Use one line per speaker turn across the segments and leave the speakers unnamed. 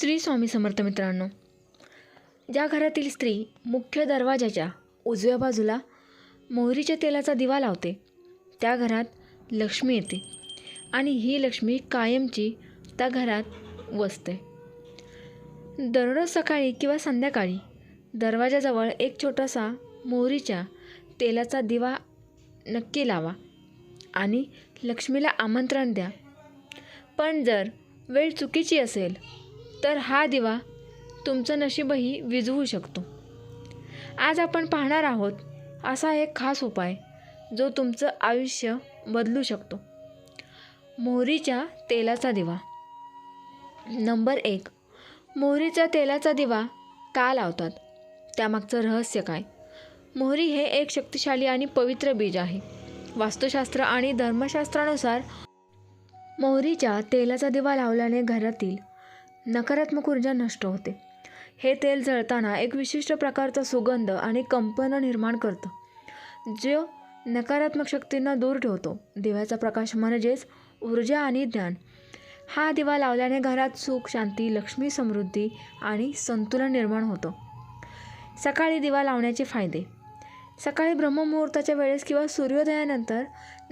श्री स्वामी समर्थ मित्रांनो ज्या घरातील स्त्री मुख्य दरवाजाच्या उजव्या बाजूला मोहरीच्या तेलाचा दिवा लावते त्या घरात लक्ष्मी येते आणि ही लक्ष्मी कायमची त्या घरात वसते. दररोज सकाळी किंवा संध्याकाळी दरवाजाजवळ एक छोटासा मोहरीच्या तेलाचा दिवा नक्की लावा आणि लक्ष्मीला आमंत्रण द्या. पण जर वेळ चुकीची असेल तर हा दिवा तुमचं नशीबही विझवू शकतो. आज आपण पाहणार आहोत असा एक खास उपाय जो तुमचं आयुष्य बदलू शकतो. मोहरीच्या तेलाचा दिवा. नंबर एक. मोहरीच्या तेलाचा दिवा का लावतात? त्यामागचं रहस्य काय? मोहरी हे एक शक्तिशाली आणि पवित्र बीज आहे. वास्तुशास्त्र आणि धर्मशास्त्रानुसार मोहरीच्या तेलाचा दिवा लावल्याने घरातील नकारात्मक ऊर्जा नष्ट होते. हे तेल जळताना एक विशिष्ट प्रकारचा सुगंध आणि कंपन निर्माण करतं जो नकारात्मक शक्तींना दूर ठेवतो. दिव्याचा प्रकाश म्हणजेच ऊर्जा आणि ज्ञान. हा दिवा लावल्याने घरात सुख शांती लक्ष्मी समृद्धी आणि संतुलन निर्माण होतं. सकाळी दिवा लावण्याचे फायदे. सकाळी ब्रह्ममुहूर्ताच्या वेळेस किंवा सूर्योदयानंतर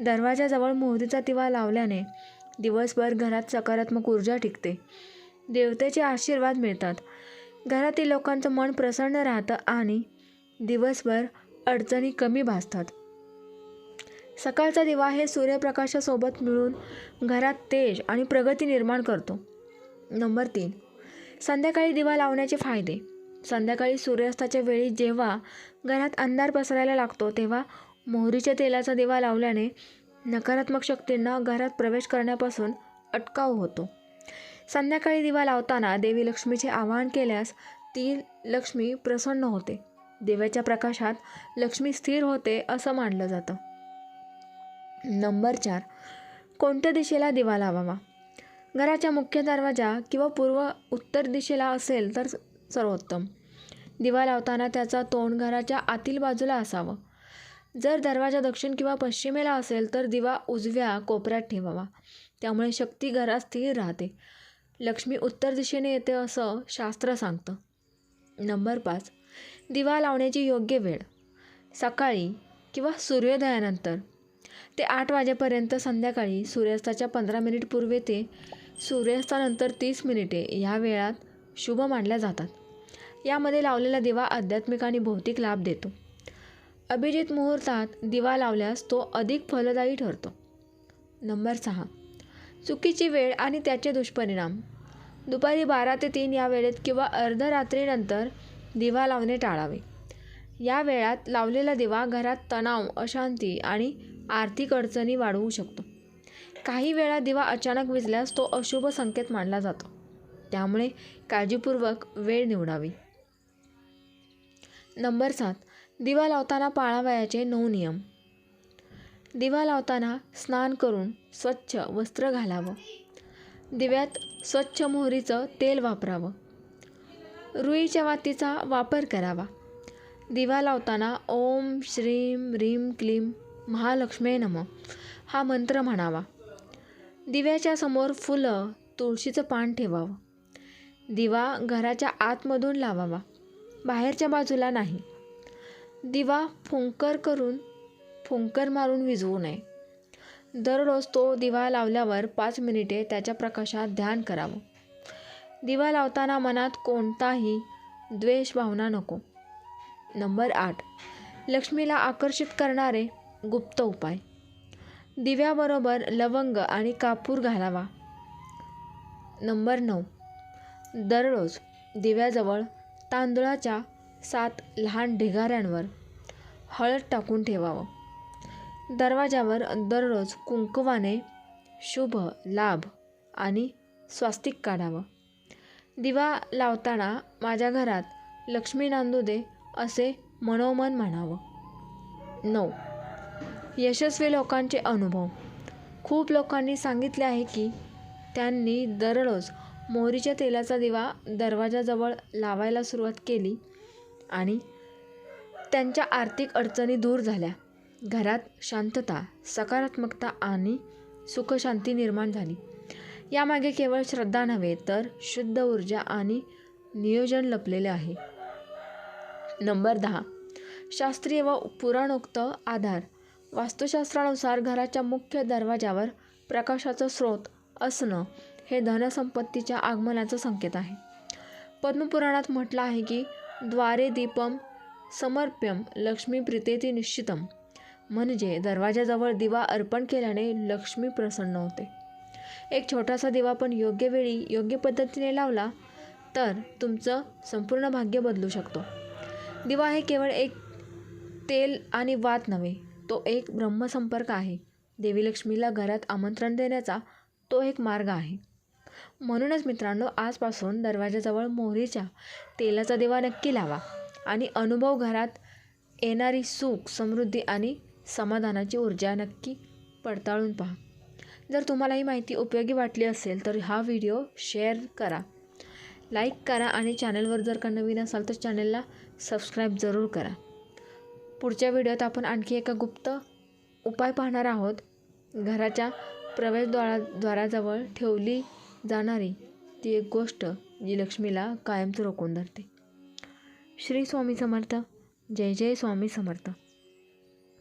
दरवाजाजवळ मोहरीचा दिवा लावल्याने दिवसभर घरात सकारात्मक ऊर्जा टिकते. देवतेचे आशीर्वाद मिळतात. घरातील लोकांचं मन प्रसन्न राहतं आणि दिवसभर अडचणी कमी भासतात. सकाळचा दिवा हे सूर्यप्रकाशासोबत मिळून घरात तेज आणि प्रगती निर्माण करतो. नंबर तीन. संध्याकाळी दिवा लावण्याचे फायदे. संध्याकाळी सूर्यास्ताच्या वेळी जेव्हा घरात अंधार पसरायला लागतो तेव्हा मोहरीच्या तेलाचा दिवा लावल्याने नकारात्मक शक्तींना घरात प्रवेश करण्यापासून अटकाव होतो. संध्याकाळी दिवा लावताना देवी लक्ष्मीचे आवाहन केल्यास ती लक्ष्मी प्रसन्न होते. देव्याच्या प्रकाशात लक्ष्मी स्थिर होते असं मानलं जातं. नंबर चार. कोणत्या दिशेला दिवा लावावा? घराच्या मुख्य दरवाजा किंवा पूर्व उत्तर दिशेला असेल तर सर्वोत्तम. दिवा लावताना त्याचा तोंड घराच्या आतील बाजूला असावं. जर दरवाजा दक्षिण किंवा पश्चिमेला असेल तर दिवा उजव्या कोपऱ्यात ठेवावा. त्यामुळे शक्ती घरात स्थिर राहते. लक्ष्मी उत्तर दिशेने येते असं शास्त्र सांगतं. नंबर पाच. दिवा लावण्याची योग्य वेळ. सकाळी किंवा सूर्योदयानंतर. ते आठ वाजेपर्यंत संध्याकाळी सूर्यास्ताच्या पंधरा मिनिट पूर्वी ते सूर्यास्तानंतर तीस मिनिटे ह्या वेळात शुभ मानल्या जातात. यामध्ये लावलेला दिवा आध्यात्मिक आणि भौतिक लाभ देतो. अभिजित मुहूर्तात दिवा लावल्यास तो अधिक फलदायी ठरतो. नंबर सहा. चुकीची वेळ आणि त्याचे दुष्परिणाम. दुपारी बारा ते तीन या वेळेत किंवा अर्धरात्रीनंतर दिवा लावणे टाळावे. या वेळात लावलेला दिवा घरात तणाव अशांती आणि आर्थिक अडचणी वाढवू शकतो. काही वेळा दिवा अचानक विजल्यास तो अशुभ संकेत मानला जातो. त्यामुळे काळजीपूर्वक वेळ निवडावी. नंबर सात. दिवा लावताना पाळावयाचे नऊ नियम. दिवा लावताना स्नान करून स्वच्छ वस्त्र घालावं. दिव्यात स्वच्छ मोहरीचं तेल वापरावं. रुईच्या वातीचा वापर करावा. दिवा लावताना ओम श्रीम ह्रीम क्लीम महालक्ष्मी नम हा मंत्र म्हणावा. दिव्याच्या समोर फुलं तुळशीचं पान ठेवावं. दिवा घराच्या आतमधून लावावा. बाहेरच्या बाजूला नाही. दिवा फुंकर करून फुंकर मारून विझवू नये. दररोज तो दिवा लावल्यावर पाच मिनिटे त्याच्या प्रकाशात ध्यान करावं. दिवा लावताना मनात कोणताही द्वेष भावना नको. नंबर आठ. लक्ष्मीला आकर्षित करणारे गुप्त उपाय. दिव्याबरोबर लवंग आणि कापूर घालावा. नंबर नऊ. दररोज दिव्याजवळ तांदळाच्या सात लहान ढिगाऱ्यांवर हळद टाकून ठेवावं. दरवाजावर दररोज कुंकवाने शुभ लाभ आणि स्वास्तिक काढावं. दिवा लावताना माझ्या घरात लक्ष्मी नांदू दे असे मनोमन म्हणावं. नऊ. यशस्वी लोकांचे अनुभव. खूप लोकांनी सांगितले आहे की त्यांनी दररोज मोहरीच्या तेलाचा दिवा दरवाजाजवळ लावायला सुरुवात केली आणि त्यांच्या आर्थिक अडचणी दूर झाल्या. घरात शांतता सकारात्मकता आणि सुखशांती निर्माण झाली. यामागे केवळ श्रद्धा नव्हे तर शुद्ध ऊर्जा आणि नियोजन लपलेले आहे. नंबर दहा. शास्त्रीय व पुराणोक्त आधार. वास्तुशास्त्रानुसार घराच्या मुख्य दरवाजावर प्रकाशाचा स्रोत असणं हे धनसंपत्तीच्या आगमनाचा संकेत आहे. पद्मपुराणात म्हटलं आहे की द्वारे दीपम समर्प्यम लक्ष्मी प्रीतेती निश्चितम. म्हणजे दरवाजाजवळ दिवा अर्पण केल्याने लक्ष्मी प्रसन्न होते. एक छोटासा दिवा पण योग्य वेळी योग्य पद्धतीने लावला तर तुमचं संपूर्ण भाग्य बदलू शकतो. दिवा हे केवळ एक तेल आणि वात नव्हे तो एक ब्रह्मसंपर्क आहे. देवी लक्ष्मीला घरात आमंत्रण देण्याचा तो एक मार्ग आहे. म्हणूनच मित्रांनो आजपासून दरवाजाजवळ मोहरीच्या तेलाचा दिवा नक्की लावा आणि अनुभव घरात येणारी सुख समृद्धी आणि समाधानाची ऊर्जा नक्की पडताळून पहा. जर तुम्हाला ही माहिती उपयोगी वाटली असेल तर हा व्हिडिओ शेअर करा. लाईक करा आणि चॅनलवर जर का नवीन असाल तर चॅनलला सबस्क्राईब जरूर करा. पुढच्या व्हिडिओत आपण आणखी एका गुप्त उपाय पाहणार आहोत. घराच्या प्रवेशद्वारा द्वाराजवळ ठेवली जाणारी ती एक गोष्ट जी लक्ष्मीला कायमचं रोखून धरते. श्री स्वामी समर्थ. जय जय स्वामी समर्थ.